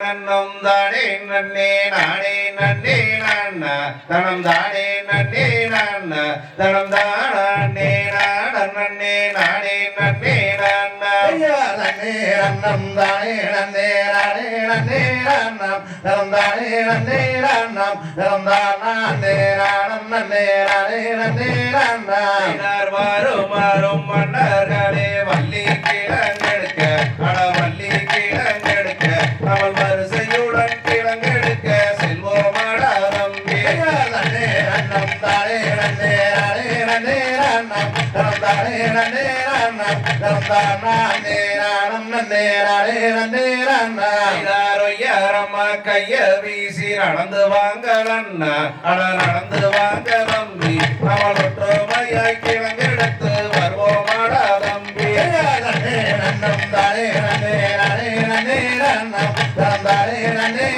நன்னம் தானே நன்னே நானே நன்னே நான தனம் தானே நன்னே நான தனம் தானே நான நன்னே நானே நன்னே நான நன்னே ரன்னம் தானே நன்னே ராணே நன்னே ரன்னம் தரம் தானே நன்னே ரன்னம் தரம் தானே ராணம் நன்னே ராணே நன்னே ஐநார் வாரும் மாறும் மன்னர்களே வள்ளி கிழங்கெடுக்க அட வள்ளி கிழங்கெடுக்க அவள் ஐயாரம்மா கைய வீசி நடந்து வாங்கலன்னா அட நடந்து வாங்க தம்பி அவள் ஒற்றுமையாய் கிழங்கெடுத்து வருவோமாடா தம்பி நன்னே ரன்னம் தானே நன்னே ராணே நன்னே ரன்னம் தானே நன்னே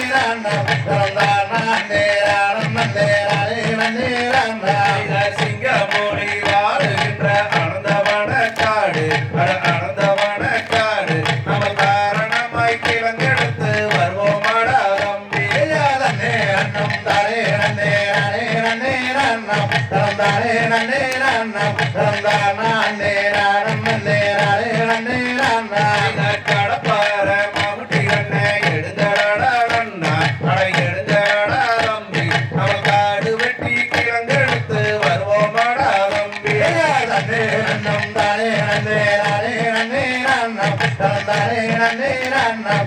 தரம் தானே நன்னே ரன்னம்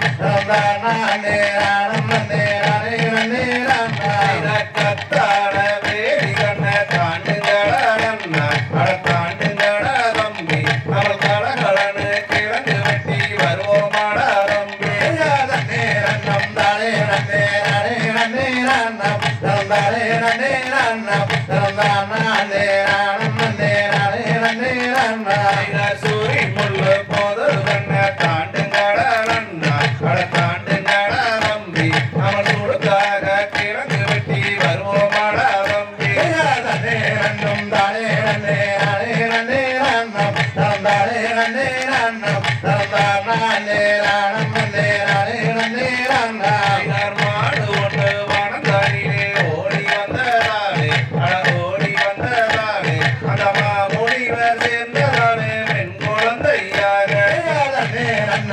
சூரி முள்ளு போதல் கண்ணை தாண்டுங்கடா அண்ணா அட தாண்டுங்கடா தம்பி அவன் சுடுக்காக கிழங்கு வெட்டி வருவோமாடா தம்பி நன்னே ரன்னம் தானே நன்னே ராணே நேரம் ரன்னம் நேரம் தானே நேரம் ரன்னம்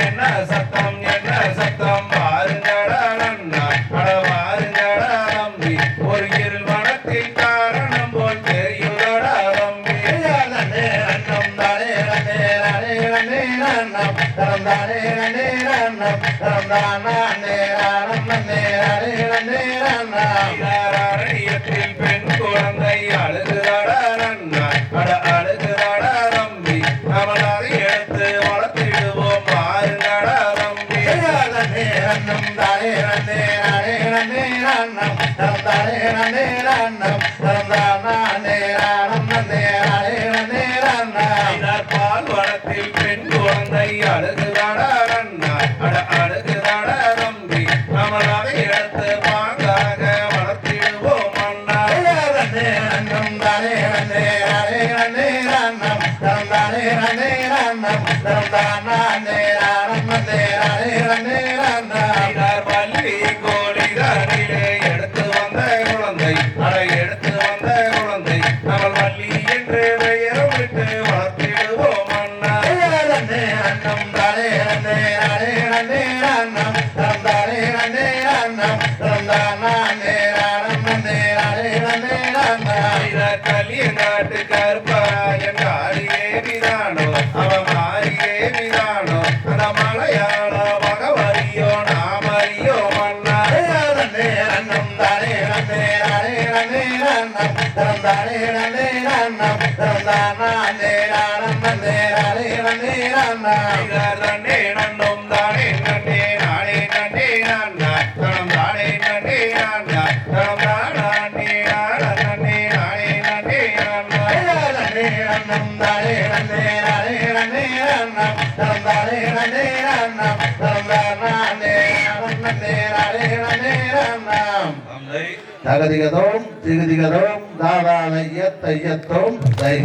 என்ன சத்தம் என்ன சத்தம். பாருங்கடா தம்பி ஒரு இருள் மனத்தில் காரணம் போல் தெரியுதடா நன்னே ரன்னம் தானே நன்னே ராணே நன்னே ரன்னம் தரம் தானே நன்னே தானே நன்னே நன்னே பெண் குழந்தை அழுகுதடா ரன்னம் தானே நன்னே ரே நன்னே ரன்னம் தரம் தானே நன்னே ரன்னம் தரம் தானே ராணம் நன்னே ராணே நன்னே ரன்னம் ஐயர் பால் வளத்தில் பெண் குழந்தை அழுகுதடா அண்ணா. அட அழுகுதடா தம்பி. அவள் அதை பாங்காக வளர்த்திடுவோம் அண்ணா. நன்னே ரன்னம் தானே நன்னே ராணே நன்னே ரன்னம் தரம் தானே நன்னே ரன்னம் தரம் தானே ராணம் நன்னே ராணே பெயரும் விட்டு வளர்த்திடுவோம் அண்ணா நன்னே ரன்னம் தானே நன்னே ராணே நன்னே ரன்னம் தரம் தானே நன்னே ரன்னம் தரம் தானே ராணம் நன்னே ராணே நன்னே ரன்னம் ஐயர் அவ மாறியே விதானோ அந்த மலையாள மகவரியோ நாமறியோ மன்னா நன்னே ரன்னம் தானே நன்னே ராணே நன்னே ரன்னம் தரம் தானே நன்னே தகதிகதோம் திகதிகதோம் தாதானைய தையத்தோம் தை